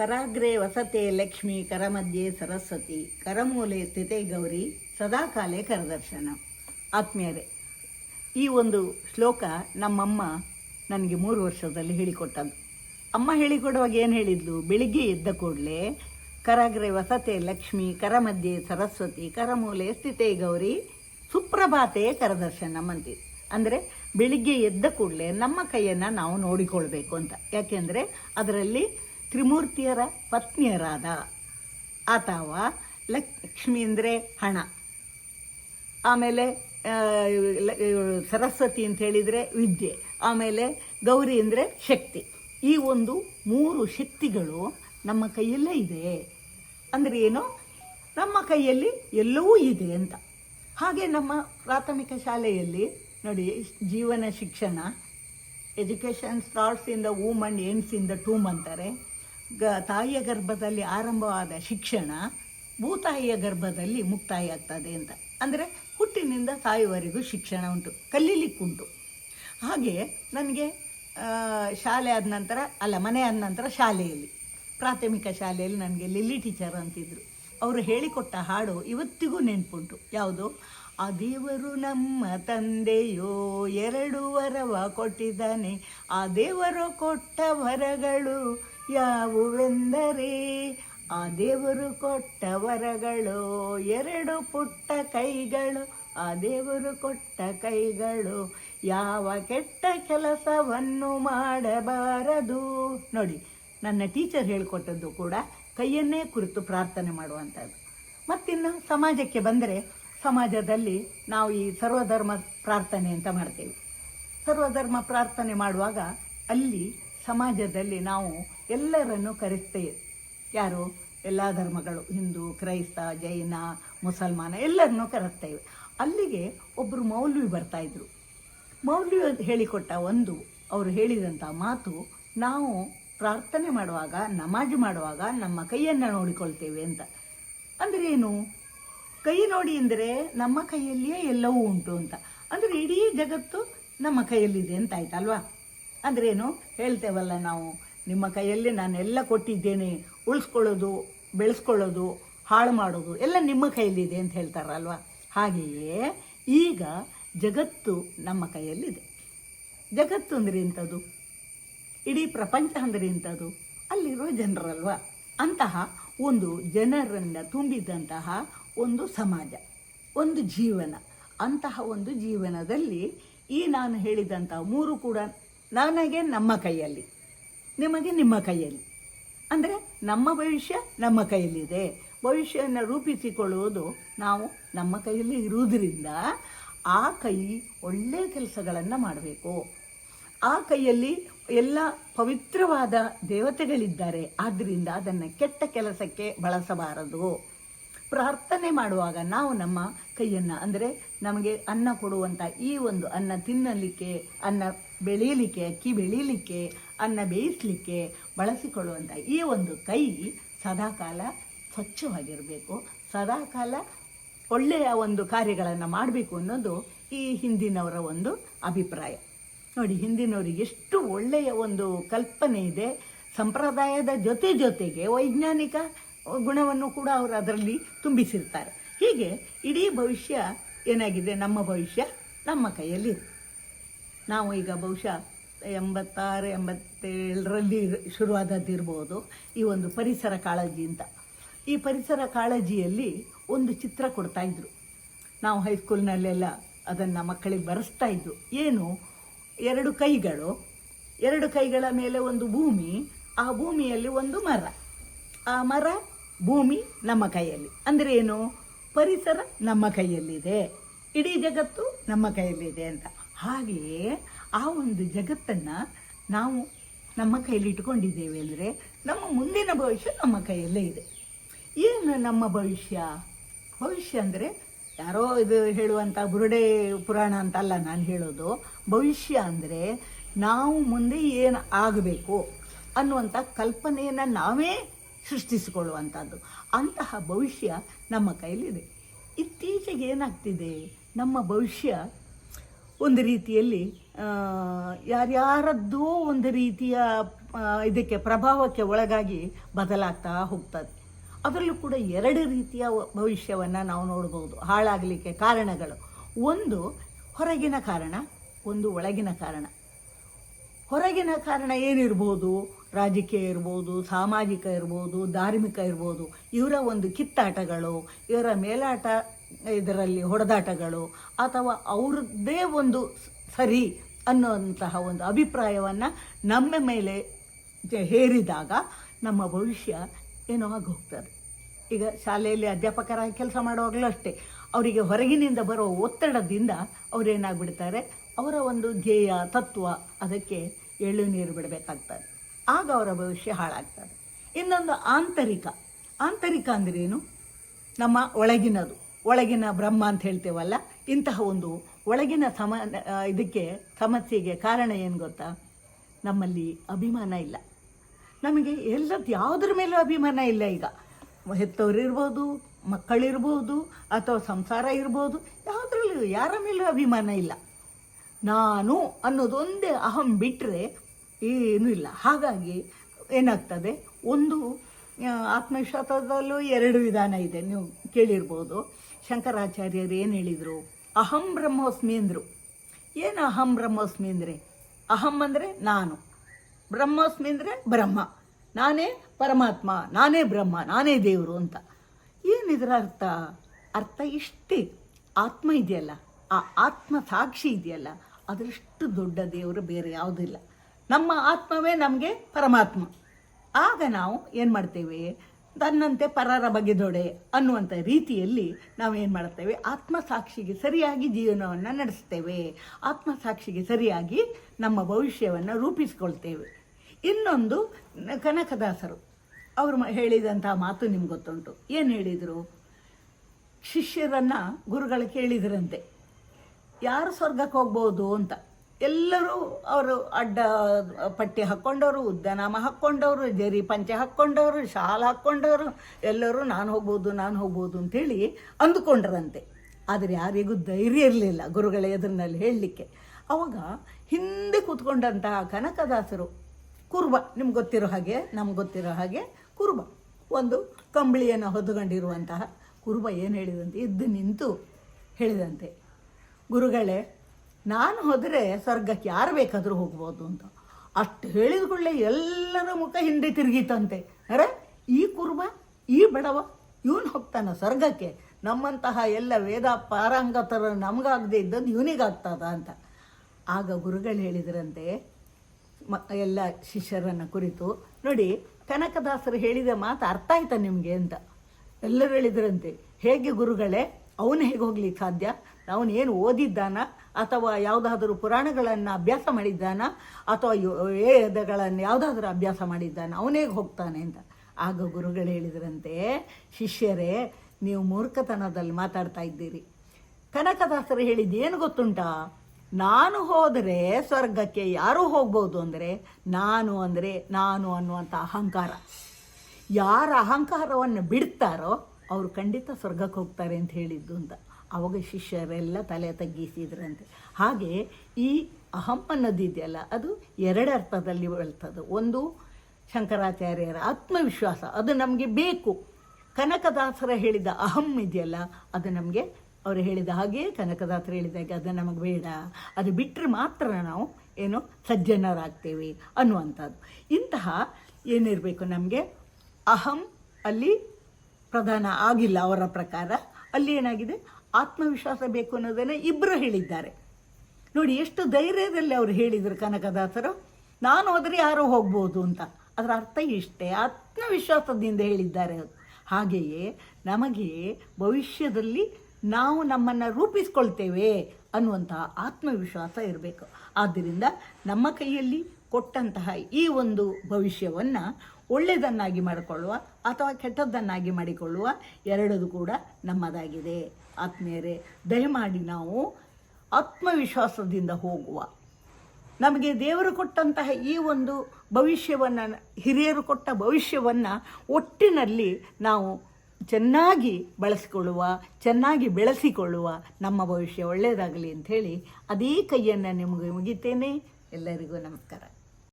ಕರಾಗ್ರೆ ವಸತೆ ಲಕ್ಷ್ಮಿ, ಕರಮಧ್ಯೆ ಸರಸ್ವತಿ, ಕರಮೂಲೆ ಸ್ಥಿತೆ ಗೌರಿ, ಸದಾಕಾಲೆ ಕರದರ್ಶನ. ಆತ್ಮೀಯರೇ, ಈ ಒಂದು ಶ್ಲೋಕ ನಮ್ಮಮ್ಮ ನನಗೆ ಮೂರು ವರ್ಷದಲ್ಲಿ ಹೇಳಿಕೊಟ್ಟದ್ದು. ಅಮ್ಮ ಹೇಳಿಕೊಡುವಾಗ ಏನು ಹೇಳಿದ್ಲು? ಬೆಳಿಗ್ಗೆ ಎದ್ದ ಕೂಡಲೇ, ಕರಾಗ್ರೆ ವಸತೆ ಲಕ್ಷ್ಮಿ, ಕರಮಧ್ಯೆ ಸರಸ್ವತಿ, ಕರಮೂಲೆ ಸ್ಥಿತೆ ಗೌರಿ, ಸುಪ್ರಭಾತೆ ಕರದರ್ಶನಂ ಅಂತೀವಿ ಅಂದರೆ ಬೆಳಿಗ್ಗೆ ಎದ್ದ ಕೂಡಲೇ ನಮ್ಮ ಕೈಯನ್ನು ನಾವು ನೋಡಿಕೊಳ್ಬೇಕು ಅಂತ. ಯಾಕೆಂದರೆ ಅದರಲ್ಲಿ ತ್ರಿಮೂರ್ತಿಯರ ಪತ್ನಿಯರಾದ ಅಥವಾ ಲಕ್ಷ್ಮಿ ಅಂದರೆ ಹಣ. ಆಮೇಲೆ ಸರಸ್ವತಿ ಅಂತ ಹೇಳಿದರೆ ವಿದ್ಯೆ. ಆಮೇಲೆ ಗೌರಿ ಅಂದರೆ ಶಕ್ತಿ. ಈ ಒಂದು ಮೂರು ಶಕ್ತಿಗಳು ನಮ್ಮ ಕೈಯಲ್ಲೇ ಇದೆ. ಅಂದರೆ ಏನು? ನಮ್ಮ ಕೈಯಲ್ಲಿ ಎಲ್ಲವೂ ಇದೆ ಅಂತ. ಹಾಗೆ ನಮ್ಮ ಪ್ರಾಥಮಿಕ ಶಾಲೆಯಲ್ಲಿ ನೋಡಿ, ಜೀವನ ಶಿಕ್ಷಣ, education starts in the womb and ends the tomb ಅಂತಾರೆ. ಗ ತಾಯಿಯ ಗರ್ಭದಲ್ಲಿ ಆರಂಭವಾದ ಶಿಕ್ಷಣ ಭೂತಾಯಿಯ ಗರ್ಭದಲ್ಲಿ ಮುಕ್ತಾಯ ಆಗ್ತದೆ ಅಂತ. ಅಂದರೆ ಹುಟ್ಟಿನಿಂದ ತಾಯಿವರೆಗೂ ಶಿಕ್ಷಣ ಉಂಟು, ಕಲೀಲಿಕ್ಕುಂಟು. ಹಾಗೆ ನನಗೆ ಶಾಲೆ ಆದ ನಂತರ, ಅಲ್ಲ, ಮನೆ ಆದ ನಂತರ ಶಾಲೆಯಲ್ಲಿ, ಪ್ರಾಥಮಿಕ ಶಾಲೆಯಲ್ಲಿ ನನಗೆ ಲಿಲ್ಲಿ ಟೀಚರ್ ಅಂತಿದ್ರು. ಅವರು ಹೇಳಿಕೊಟ್ಟ ಹಾಡು ಇವತ್ತಿಗೂ ನೆನಪುಂಟು. ಯಾವುದು? ಆ ದೇವರು ನಮ್ಮ ತಂದೆಯೋ, ಎರಡು ವರವ ಕೊಟ್ಟಿದ್ದಾನೆ. ಆ ದೇವರು ಕೊಟ್ಟ ವರಗಳು ಯಾವುವೆಂದರೆ, ಆ ದೇವರು ಕೊಟ್ಟ ವರಗಳು, ಎರಡು ಪುಟ್ಟ ಕೈಗಳು. ಆ ದೇವರು ಕೊಟ್ಟ ಕೈಗಳು, ಯಾವ ಕೆಟ್ಟ ಕೆಲಸವನ್ನು ಮಾಡಬಾರದು. ನೋಡಿ, ನನ್ನ ಟೀಚರ್ ಹೇಳಿಕೊಟ್ಟದ್ದು ಕೂಡ ಕೈಯನ್ನೇ ಕುರಿತು ಪ್ರಾರ್ಥನೆ ಮಾಡುವಂಥದ್ದು. ಮತ್ತಿನ್ನು ಸಮಾಜಕ್ಕೆ ಬಂದರೆ, ಸಮಾಜದಲ್ಲಿ ನಾವು ಈ ಸರ್ವಧರ್ಮ ಪ್ರಾರ್ಥನೆ ಅಂತ ಮಾಡ್ತೇವೆ. ಸರ್ವಧರ್ಮ ಪ್ರಾರ್ಥನೆ ಮಾಡುವಾಗ ಅಲ್ಲಿ ಸಮಾಜದಲ್ಲಿ ನಾವು ಎಲ್ಲರನ್ನು ಕರೆಸ್ತೇವೆ ಯಾರು? ಎಲ್ಲ ಧರ್ಮಗಳು. ಹಿಂದೂ, ಕ್ರೈಸ್ತ, ಜೈನ, ಮುಸಲ್ಮಾನ ಎಲ್ಲರನ್ನು ಕರೆಸ್ತೇವೆ ಅಲ್ಲಿಗೆ ಒಬ್ಬರು ಮೌಲ್ವಿ ಬರ್ತಾಯಿದ್ರು ಮೌಲ್ವಿ ಹೇಳಿಕೊಟ್ಟ ಒಂದು, ಅವರು ಹೇಳಿದಂಥ ಮಾತು ನಾವು ಪ್ರಾರ್ಥನೆ ಮಾಡುವಾಗ, ನಮಾಜ್ ಮಾಡುವಾಗ ನಮ್ಮ ಕೈಯನ್ನು ನೋಡಿಕೊಳ್ತೇವೆ ಅಂತ. ಅಂದರೆ ಏನು? ಕೈ ನೋಡಿ ಅಂದರೆ ನಮ್ಮ ಕೈಯಲ್ಲಿಯೇ ಎಲ್ಲವೂ ಉಂಟು ಅಂತ. ಅಂದರೆ ಇಡೀ ಜಗತ್ತು ನಮ್ಮ ಕೈಯಲ್ಲಿದೆ ಅಂತ ಆಯ್ತಲ್ವಾ? ಅಂದ್ರೆ ಏನು ಹೇಳ್ತೇವಲ್ಲ ನಾವು. ನಿಮ್ಮ ಕೈಯಲ್ಲಿ ಎಲ್ಲ ಕೊಟ್ಟಿದ್ದೇನೆ. ಉಳಿಸ್ಕೊಳ್ಳೋದು, ಬೆಳೆಸ್ಕೊಳ್ಳೋದು, ಹಾಳು ಮಾಡೋದು ಎಲ್ಲ ನಿಮ್ಮ ಕೈಯಲ್ಲಿದೆ ಅಂತ ಹೇಳ್ತಾರಲ್ವಾ? ಹಾಗೆಯೇ ಈಗ ಜಗತ್ತು ನಮ್ಮ ಕೈಯಲ್ಲಿದೆ. ಜಗತ್ತು ಅಂದರೆ ಇಂಥದ್ದು ಇಡೀ ಪ್ರಪಂಚ ಅಂದರೆ ಇಂಥದ್ದು ಅಲ್ಲಿರುವ ಜನರಲ್ವಾ? ಅಂತಹ ಒಂದು ಜನರನ್ನ ತುಂಬಿದಂತಹ ಒಂದು ಸಮಾಜ, ಒಂದು ಜೀವನ. ಅಂತಹ ಒಂದು ಜೀವನದಲ್ಲಿ ಈ ನಾನು ಹೇಳಿದಂತಹ ಮೂರು ಕೂಡ ನನಗೆ ನಮ್ಮ ಕೈಯಲ್ಲಿ, ನಿಮಗೆ ನಿಮ್ಮ ಕೈಯಲ್ಲಿ. ಅಂದರೆ ನಮ್ಮ ಭವಿಷ್ಯ ನಮ್ಮ ಕೈಯಲ್ಲಿದೆ. ಭವಿಷ್ಯವನ್ನು ರೂಪಿಸಿಕೊಳ್ಳುವುದು ನಾವು ನಮ್ಮ ಕೈಯಲ್ಲಿ ಇರುವುದರಿಂದ ಆ ಕೈ ಒಳ್ಳೆಯ ಕೆಲಸಗಳನ್ನು ಮಾಡಬೇಕು. ಆ ಕೈಯಲ್ಲಿ ಎಲ್ಲ ಪವಿತ್ರವಾದ ದೇವತೆಗಳಿದ್ದಾರೆ. ಆದ್ದರಿಂದ ಅದನ್ನು ಕೆಟ್ಟ ಕೆಲಸಕ್ಕೆ ಬಳಸಬಾರದು. ಪ್ರಾರ್ಥನೆ ಮಾಡುವಾಗ ನಾವು ನಮ್ಮ ಕೈಯನ್ನು, ಅಂದರೆ ನಮಗೆ ಅನ್ನ ಕೊಡುವಂಥ ಈ ಒಂದು ಅನ್ನ ತಿನ್ನಲಿಕ್ಕೆ, ಅನ್ನ ಬೆಳೀಲಿಕ್ಕೆ, ಅಕ್ಕಿ ಬೆಳೀಲಿಕ್ಕೆ, ಅನ್ನ ಬೇಯಿಸಲಿಕ್ಕೆ ಬಳಸಿಕೊಳ್ಳುವಂಥ ಈ ಒಂದು ಕೈ ಸದಾಕಾಲ ಸ್ವಚ್ಛವಾಗಿರಬೇಕು. ಸದಾಕಾಲ ಒಳ್ಳೆಯ ಒಂದು ಕಾರ್ಯಗಳನ್ನು ಮಾಡಬೇಕು ಅನ್ನೋದು ಈ ಹಿಂದಿನವರ ಒಂದು ಅಭಿಪ್ರಾಯ. ನೋಡಿ ಹಿಂದಿನವರಿಗೆ ಎಷ್ಟು ಒಳ್ಳೆಯ ಒಂದು ಕಲ್ಪನೆ ಇದೆ. ಸಂಪ್ರದಾಯದ ಜೊತೆ ಜೊತೆಗೆ ವೈಜ್ಞಾನಿಕ ಗುಣವನ್ನು ಕೂಡ ಅವರು ಅದರಲ್ಲಿ ತುಂಬಿಸಿರ್ತಾರೆ. ಹೀಗೆ ಇಡೀ ಭವಿಷ್ಯ ಏನಾಗಿದೆ? ನಮ್ಮ ಭವಿಷ್ಯ ನಮ್ಮ ಕೈಯಲ್ಲಿದೆ ನಾವು ಈಗ ಬಹುಶಃ ಎಂಬತ್ತಾರು, ಎಂಬತ್ತೇಳರಲ್ಲಿ ಶುರುವಾದದ್ದಿರ್ಬೋದು ಈ ಒಂದು ಪರಿಸರ ಕಾಳಜಿ ಅಂತ. ಈ ಪರಿಸರ ಕಾಳಜಿಯಲ್ಲಿ ಒಂದು ಚಿತ್ರ ಕೊಡ್ತಾ ಇದ್ರು. ನಾವು ಹೈಸ್ಕೂಲ್ನಲ್ಲೆಲ್ಲ ಅದನ್ನು ಮಕ್ಕಳಿಗೆ ಬರೆಸ್ತಾ ಇದ್ರು. ಏನು? ಎರಡು ಕೈಗಳು. ಎರಡು ಕೈಗಳ ಮೇಲೆ ಒಂದು ಭೂಮಿ, ಆ ಭೂಮಿಯಲ್ಲಿ ಒಂದು ಮರ. ಆ ಮರ ಭೂಮಿ ನಮ್ಮ ಕೈಯಲ್ಲಿ. ಅಂದರೆ ಏನು? ಪರಿಸರ ನಮ್ಮ ಕೈಯಲ್ಲಿದೆ. ಇಡೀ ಜಗತ್ತು ನಮ್ಮ ಕೈಯಲ್ಲಿದೆ ಅಂತ. ಹಾಗೆಯೇ ಆ ಒಂದು ಜಗತ್ತನ್ನು ನಾವು ನಮ್ಮ ಕೈಯಲ್ಲಿ ಇಟ್ಕೊಂಡಿದ್ದೇವೆ ಅಂದರೆ ನಮ್ಮ ಮುಂದಿನ ಭವಿಷ್ಯ ನಮ್ಮ ಕೈಯಲ್ಲೇ ಇದೆ. ಏನು ನಮ್ಮ ಭವಿಷ್ಯ? ಭವಿಷ್ಯ ಅಂದರೆ ಯಾರೋ ಇದು ಹೇಳುವಂಥ ಬುರುಡೆ ಪುರಾಣ ಅಂತ ಅಲ್ಲ ನಾನು ಹೇಳೋದು. ಭವಿಷ್ಯ ಅಂದರೆ ನಾವು ಮುಂದೆ ಏನು ಆಗಬೇಕು ಅನ್ನುವಂಥ ಕಲ್ಪನೆಯನ್ನು ನಾವೇ ಸೃಷ್ಟಿಸಿಕೊಳ್ಳುವಂಥದ್ದು ಅಂತಹ ಭವಿಷ್ಯ ನಮ್ಮ ಕೈಯಲ್ಲಿದೆ. ಇತ್ತೀಚೆಗೆ ಏನಾಗ್ತಿದೆ? ನಮ್ಮ ಭವಿಷ್ಯ ಒಂದು ರೀತಿಯಲ್ಲಿ ಯಾರ್ಯಾರದ್ದು ಒಂದು ರೀತಿಯ ಇದಕ್ಕೆ ಪ್ರಭಾವಕ್ಕೆ ಒಳಗಾಗಿ ಬದಲಾಗ್ತಾ ಹೋಗ್ತದೆ. ಅದರಲ್ಲೂ ಕೂಡ ಎರಡು ರೀತಿಯ ಭವಿಷ್ಯವನ್ನು ನಾವು ನೋಡ್ಬೋದು. ಹಾಳಾಗಲಿಕ್ಕೆ ಕಾರಣಗಳು. ಒಂದು ಹೊರಗಿನ ಕಾರಣ, ಒಂದು ಒಳಗಿನ ಕಾರಣ. ಹೊರಗಿನ ಕಾರಣ ಏನಿರ್ಬೋದು? ರಾಜಕೀಯ ಇರ್ಬೋದು, ಸಾಮಾಜಿಕ ಇರ್ಬೋದು, ಧಾರ್ಮಿಕ ಇರ್ಬೋದು. ಇವರ ಒಂದು ಕಿತ್ತಾಟಗಳು, ಇವರ ಮೇಲಾಟ ಇದರಲ್ಲಿ ಹೊಡೆದಾಟಗಳು ಅಥವಾ ಅವ್ರದ್ದೇ ಒಂದು ಸರಿ ಅನ್ನುವಂತಹ ಒಂದು ಅಭಿಪ್ರಾಯವನ್ನು ನಮ್ಮ ಮೇಲೆ ಹೇರಿದಾಗ ನಮ್ಮ ಭವಿಷ್ಯ ಏನೋ ಹೋಗ್ತದೆ ಈಗ ಶಾಲೆಯಲ್ಲಿ ಅಧ್ಯಾಪಕರಾಗಿ ಕೆಲಸ ಮಾಡುವಾಗಲೂ ಅಷ್ಟೇ, ಅವರಿಗೆ ಹೊರಗಿನಿಂದ ಬರುವ ಒತ್ತಡದಿಂದ ಅವರೇನಾಗ್ಬಿಡ್ತಾರೆ? ಅವರ ಒಂದು ಧ್ಯೇಯ, ತತ್ವ ಅದಕ್ಕೆ ಎಳ್ಳು ನೀರು ಬಿಡಬೇಕಾಗ್ತದೆ. ಆಗ ಅವರ ಭವಿಷ್ಯ ಹಾಳಾಗ್ತದೆ. ಇನ್ನೊಂದು ಆಂತರಿಕ. ಆಂತರಿಕ ಅಂದ್ರೇನು? ನಮ್ಮ ಒಳಗಿನದು. ಒಳಗಿನ ಬ್ರಹ್ಮ ಅಂತ ಹೇಳ್ತೇವಲ್ಲ, ಇಂತಹ ಒಂದು ಒಳಗಿನ ಸಮ ಇದಕ್ಕೆ ಸಮಸ್ಯೆಗೆ ಕಾರಣ ಏನು ಗೊತ್ತಾ? ನಮ್ಮಲ್ಲಿ ಅಭಿಮಾನ ಇಲ್ಲ. ನಮಗೆ ಎಲ್ಲದ್ದು ಯಾವುದ್ರ ಮೇಲೂ ಅಭಿಮಾನ ಇಲ್ಲ ಈಗ. ಹೆತ್ತವರಿರ್ಬೋದು, ಮಕ್ಕಳಿರ್ಬೋದು, ಅಥವಾ ಸಂಸಾರ ಇರ್ಬೋದು, ಯಾವುದ್ರಲ್ಲೂ ಯಾರ ಮೇಲೂ ಅಭಿಮಾನ ಇಲ್ಲ. ನಾನು ಅನ್ನೋದೊಂದೇ ಅಹಂ ಬಿಟ್ಟರೆ ಏನೂ ಇಲ್ಲ. ಹಾಗಾಗಿ ಏನಾಗ್ತದೆ? ಒಂದು ಆತ್ಮವಿಶ್ವಾಸದಲ್ಲೂ ಎರಡು ವಿಧಾನ ಇದೆ. ನೀವು ಕೇಳಿರ್ಬೋದು. ಶಂಕರಾಚಾರ್ಯರು ಏನು ಹೇಳಿದರು? ಅಹಂ ಬ್ರಹ್ಮೋಸ್ಮಿ ಅಂದರು. ಏನು ಅಹಂ ಬ್ರಹ್ಮೋಸ್ಮಿ ಅಂದರೆ? ಅಹಂ ಅಂದರೆ ನಾನು. ಬ್ರಹ್ಮೋಸ್ಮಿ ಅಂದರೆ ಬ್ರಹ್ಮ. ನಾನೇ ಪರಮಾತ್ಮ, ನಾನೇ ಬ್ರಹ್ಮ, ನಾನೇ ದೇವರು ಅಂತ. ಏನಿದ್ರ ಅರ್ಥ? ಅರ್ಥ ಇಷ್ಟೇ. ಆತ್ಮ ಇದೆಯಲ್ಲ. ಆ ಆತ್ಮ ಸಾಕ್ಷಿ ಇದೆಯಲ್ಲ. ಅದರಷ್ಟು ದೊಡ್ಡ ದೇವರು ಬೇರೆ ಯಾವುದಿಲ್ಲ. ನಮ್ಮ ಆತ್ಮವೇ ನಮಗೆ ಪರಮಾತ್ಮ. ಆಗ ನಾವು ಏನು ಮಾಡ್ತೇವೆ? ತನ್ನಂತೆ ಪರರ ಬಗೆದೊಡೆ ಅನ್ನುವಂಥ ರೀತಿಯಲ್ಲಿ ನಾವು ಏನು ಮಾಡ್ತೇವೆ ಆತ್ಮಸಾಕ್ಷಿಗೆ ಸರಿಯಾಗಿ ಜೀವನವನ್ನು ನಡೆಸ್ತೇವೆ. ಆತ್ಮಸಾಕ್ಷಿಗೆ ಸರಿಯಾಗಿ ನಮ್ಮ ಭವಿಷ್ಯವನ್ನು ರೂಪಿಸಿಕೊಳ್ತೇವೆ. ಇನ್ನೊಂದು ಕನಕದಾಸರು. ಅವರು ಹೇಳಿದಂಥ ಮಾತು ನಿಮ್ಗೆ ಗೊತ್ತುಂಟು. ಏನು ಹೇಳಿದರು? ಶಿಷ್ಯರನ್ನು ಗುರುಗಳು ಕೇಳಿದ್ರಂತೆ. ಯಾರು ಸ್ವರ್ಗಕ್ಕೆ ಹೋಗ್ಬೋದು ಅಂತ. ಎಲ್ಲರೂ ಅವರು ಅಡ್ಡ ಪಟ್ಟಿ ಹಾಕ್ಕೊಂಡವರು ಉದ್ದನಾಮ ಹಾಕ್ಕೊಂಡವರು, ಜರಿ ಪಂಚೆ ಹಾಕ್ಕೊಂಡವರು, ಶಾಲ್ ಹಾಕ್ಕೊಂಡವರು, ಎಲ್ಲರೂ ನಾನು ಹೋಗ್ಬೋದು ನಾನು ಹೋಗ್ಬೋದು ಅಂತೇಳಿ ಅಂದುಕೊಂಡ್ರಂತೆ. ಆದರೆ ಯಾರಿಗೂ ಧೈರ್ಯ ಇರಲಿಲ್ಲ ಗುರುಗಳ ಎದುರಿನಲ್ಲಿ ಹೇಳಲಿಕ್ಕೆ. ಅವಾಗ ಹಿಂದೆ ಕೂತ್ಕೊಂಡಂತಹ ಕನಕದಾಸರು, ಕುರುಬ, ನಿಮ್ಗೆ ಗೊತ್ತಿರೋ ಹಾಗೆ, ನಮ್ಗೆ ಗೊತ್ತಿರೋ ಹಾಗೆ ಕುರುಬ, ಒಂದು ಕಂಬಳಿಯನ್ನು ಹೊದ್ದುಕೊಂಡಿರುವಂತಹ ಕುರುಬ ಏನು ಹೇಳಿದಂತೆ ಇದ್ದು ನಿಂತು ಹೇಳಿದಂತೆ. ಗುರುಗಳೇ ನಾನು ಹೋದರೆ ಸ್ವರ್ಗಕ್ಕೆ ಯಾರು ಬೇಕಾದರೂ ಹೋಗ್ಬೋದು ಅಂತ. ಅಷ್ಟು ಹೇಳಿದ ಕೂಡಲೇ ಎಲ್ಲರ ಮುಖ ಹಿಂದೆ ತಿರುಗಿತಂತೆ. ಅರೆ, ಈ ಕುರುಬ, ಈ ಬಡವ, ಇವನು ಹೋಗ್ತಾನ ಸ್ವರ್ಗಕ್ಕೆ. ನಮ್ಮಂತಹ ಎಲ್ಲ ವೇದ ಪಾರಂಗತರ ನಮಗಾಗದೇ ಇದ್ದದ್ದು ಇವನಿಗಾಗ್ತದ ಅಂತ. ಆಗ ಗುರುಗಳು ಹೇಳಿದ್ರಂತೆ, ಮ, ಎಲ್ಲ ಶಿಷ್ಯರನ್ನು ಕುರಿತು, ನೋಡಿ, ಕನಕದಾಸರು ಹೇಳಿದ ಮಾತು ಅರ್ಥ ಆಯ್ತಾ ನಿಮಗೆ ಅಂತ. ಎಲ್ಲರೂ ಹೇಳಿದ್ರಂತೆ, ಹೇಗೆ ಗುರುಗಳೇ ಅವನು ಹೇಗೆ ಹೋಗ್ಲಿಕ್ಕೆ ಸಾಧ್ಯ? ಏನು ಓದಿದ್ದಾನ? ಅಥವಾ ಯಾವುದಾದ್ರೂ ಪುರಾಣಗಳನ್ನು ಅಭ್ಯಾಸ ಮಾಡಿದ್ದಾನ? ಅಥವಾ ವೇದಗಳನ್ನು ಯಾವುದಾದ್ರೂ ಅಭ್ಯಾಸ ಮಾಡಿದ್ದಾನ? ಹೇಗೆ ಹೋಗ್ತಾನೆ ಅಂತ. ಆಗ ಗುರುಗಳು ಹೇಳಿದ್ರಂತೆ, ಶಿಷ್ಯರೇ, ನೀವು ಮೂರ್ಖತನದಲ್ಲಿ ಮಾತಾಡ್ತಾ ಇದ್ದೀರಿ. ಕನಕದಾಸರು ಹೇಳಿದ್ದು ಏನು ಗೊತ್ತುಂಟಾ? ನಾನು ಹೋದರೆ ಸ್ವರ್ಗಕ್ಕೆ ಯಾರು ಹೋಗ್ಬೋದು ಅಂದರೆ, ನಾನು ಅಂದರೆ ನಾನು ಅನ್ನುವಂಥ ಅಹಂಕಾರ. ಯಾರ ಅಹಂಕಾರವನ್ನು ಬಿಡ್ತಾರೋ ಅವರು ಖಂಡಿತ ಸ್ವರ್ಗಕ್ಕೆ ಹೋಗ್ತಾರೆ ಅಂತ ಹೇಳಿದ್ದು ಅಂತ. ಅವಾಗ ಶಿಷ್ಯರೆಲ್ಲ ತಲೆ ತಗ್ಗಿಸಿದ್ರಂತೆ. ಹಾಗೆ ಈ ಅಹಂ ಅನ್ನೋದಿದೆಯಲ್ಲ ಅದು ಎರಡು ಅರ್ಥದಲ್ಲಿ ಬರ್ತದೆ ಒಂದು ಶಂಕರಾಚಾರ್ಯರ ಆತ್ಮವಿಶ್ವಾಸ, ಅದು ನಮಗೆ ಬೇಕು. ಕನಕದಾಸರ ಹೇಳಿದ ಅಹಂ ಇದೆಯಲ್ಲ, ಅದು ನಮಗೆ, ಅವರು ಹೇಳಿದ ಹಾಗೆ ಕನಕದಾಸರು ಹೇಳಿದಾಗೆ ಅದು ನಮಗೆ ಬೇಡ. ಅದು ಬಿಟ್ಟರೆ ಮಾತ್ರ ನಾವು ಏನು ಸಜ್ಜನರಾಗ್ತೇವೆ ಅನ್ನುವಂಥದ್ದು. ಇಂತಹ ಏನಿರಬೇಕು ನಮಗೆ? ಅಹಂ ಅಲ್ಲಿ ಪ್ರಧಾನ ಆಗಿಲ್ಲ ಅವರ ಪ್ರಕಾರ. ಅಲ್ಲಿ ಏನಾಗಿದೆ? ಆತ್ಮವಿಶ್ವಾಸ ಬೇಕು ಅನ್ನೋದನ್ನು ಇಬ್ಬರು ಹೇಳಿದ್ದಾರೆ. ನೋಡಿ, ಎಷ್ಟು ಧೈರ್ಯದಲ್ಲಿ ಅವರು ಹೇಳಿದರು ಕನಕದಾಸರು. ನಾನು ಹೋದರೆ ಯಾರೋ ಹೋಗ್ಬೋದು ಅಂತ. ಅದರ ಅರ್ಥ ಇಷ್ಟೇ. ಆತ್ಮವಿಶ್ವಾಸದಿಂದ ಹೇಳಿದ್ದಾರೆ ಹಾಗೆಯೇ ನಮಗೆ ಭವಿಷ್ಯದಲ್ಲಿ ನಾವು ನಮ್ಮನ್ನು ರೂಪಿಸ್ಕೊಳ್ತೇವೆ ಅನ್ನುವಂತಹ ಆತ್ಮವಿಶ್ವಾಸ ಇರಬೇಕು. ಆದ್ದರಿಂದ ನಮ್ಮ ಕೈಯಲ್ಲಿ ಕೊಟ್ಟಂತಹ ಈ ಒಂದು ಭವಿಷ್ಯವನ್ನು ಒಳ್ಳೆಯದನ್ನಾಗಿ ಮಾಡಿಕೊಳ್ಳುವ ಅಥವಾ ಕೆಟ್ಟದ್ದನ್ನಾಗಿ ಮಾಡಿಕೊಳ್ಳುವ ಎರಡದು ಕೂಡ ನಮ್ಮದಾಗಿದೆ. ಆತ್ಮೀಯರೇ, ದಯಮಾಡಿ ನಾವು ಆತ್ಮವಿಶ್ವಾಸದಿಂದ ಹೋಗುವ. ನಮಗೆ ದೇವರು ಕೊಟ್ಟಂತಹ ಈ ಒಂದು ಭವಿಷ್ಯವನ್ನು, ಹಿರಿಯರು ಕೊಟ್ಟ ಭವಿಷ್ಯವನ್ನು ಒಟ್ಟಿನಲ್ಲಿ ನಾವು ಚೆನ್ನಾಗಿ ಬಳಸಿಕೊಳ್ಳುವ, ಚೆನ್ನಾಗಿ ಬೆಳೆಸಿಕೊಳ್ಳುವ ನಮ್ಮ ಭವಿಷ್ಯ ಒಳ್ಳೆಯದಾಗಲಿ ಅಂಥೇಳಿ ಅದೇ ಕೈಯನ್ನು ನಿಮಗೆ ಮುಗಿತೇನೆ. ಎಲ್ಲರಿಗೂ ನಮಸ್ಕಾರ.